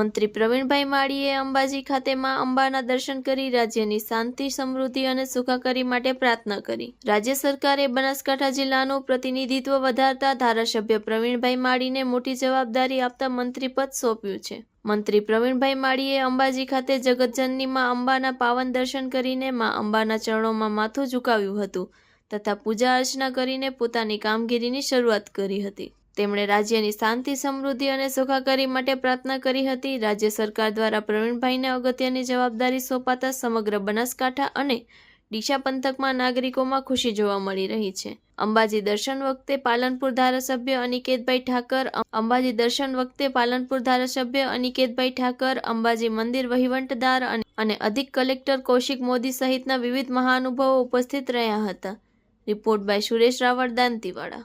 મંત્રી પ્રવીણભાઈ માળીએ અંબાજી ખાતે માં અંબાના દર્શન કરી રાજ્યની શાંતિ, સમૃદ્ધિ અને સુખાકારી માટે પ્રાર્થના કરી. રાજ્ય સરકારે બનાસકાંઠા જિલ્લાનું પ્રતિનિધિત્વ વધારતા ધારાસભ્ય પ્રવીણભાઈ માળીને મોટી જવાબદારી આપતા મંત્રીપદ સોંપ્યું છે. મંત્રી પ્રવીણભાઈ માળીએ અંબાજી ખાતે જગતજનની માં અંબાના પાવન દર્શન કરીને માં અંબાના ચરણોમાં માથું ઝુકાવ્યું હતું તથા પૂજા અર્ચના કરીને પોતાની કામગીરીની શરૂઆત કરી હતી. તેમણે રાજ્યની શાંતિ, સમૃદ્ધિ અને સુખાકારી માટે પ્રાર્થના કરી હતી. રાજ્ય સરકાર દ્વારા પ્રવીણભાઈને અગત્યની જવાબદારી સોંપાતા સમગ્ર બનાસકાંઠા અને ડીશા પંથકમાં નાગરિકોમાં ખુશી જોવા મળી રહી છે. અંબાજી દર્શન વખતે પાલનપુર ધારાસભ્ય અનિકેતભાઈ ઠાકર અંબાજી દર્શન વખતે પાલનપુર ધારાસભ્ય અનિકેતભાઈ ઠાકર, અંબાજી મંદિર વહીવટદાર અને- અધિક કલેક્ટર કૌશિક મોદી સહિતના વિવિધ મહાનુભાવો ઉપસ્થિત રહ્યા હતા. Report by Suresh Raval, Dantiwada.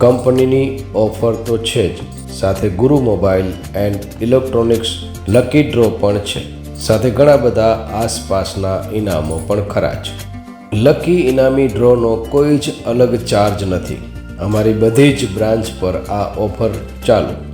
કંપનીની ઓફર તો છે જ. સાથે Guru mobile and electronics lucky draw પણ છે. સાથે ઘણા બધા આસપાસના ઇનામો પણ ખરા છે લકી ઇનામી ડ્રોનો કોઈ જ અલગ ચાર્જ નથી. અમારી બધી જ બ્રાન્ચ પર આ ઓફર ચાલુ.